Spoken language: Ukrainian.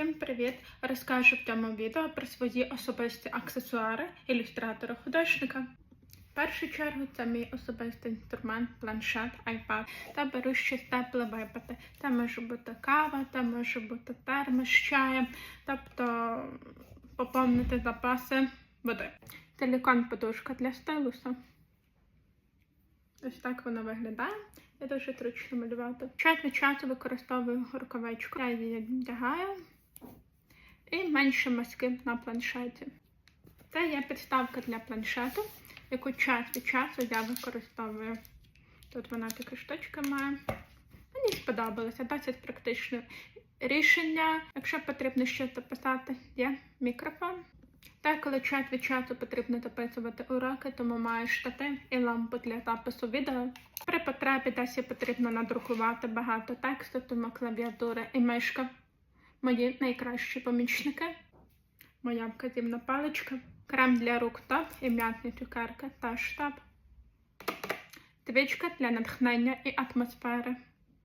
Всім привіт! Розкажу в цьому відео про свої особисті аксесуари ілюстратора-художника. В першу чергу це мій особистий інструмент, планшет, iPad. Та беру щось тепле випити. Це може бути кава, це може бути термос з чаєм, тобто поповнити запаси води. Силікон подушка для стилуса. Ось так воно виглядає. Я дуже зручно малювати. Час від часу використовую рукавичку. Я її вдягаю. І менше мазки на планшеті. Це є підставка для планшету, яку час від часу я використовую. Тут вона такі штучки має. Мені сподобалося, досить практичне рішення. Якщо потрібно щось записати, є мікрофон. Та коли час від часу потрібно записувати уроки, тому маю штатив і лампу для запису відео. При потребі десь потрібно надрукувати багато тексту, тому клавіатура і мишка. Мої найкращі помічники. Моя вказівна паличка. Крем для рук топ і м'ятні цукерки та штаб. Твічка для натхнення і атмосфери.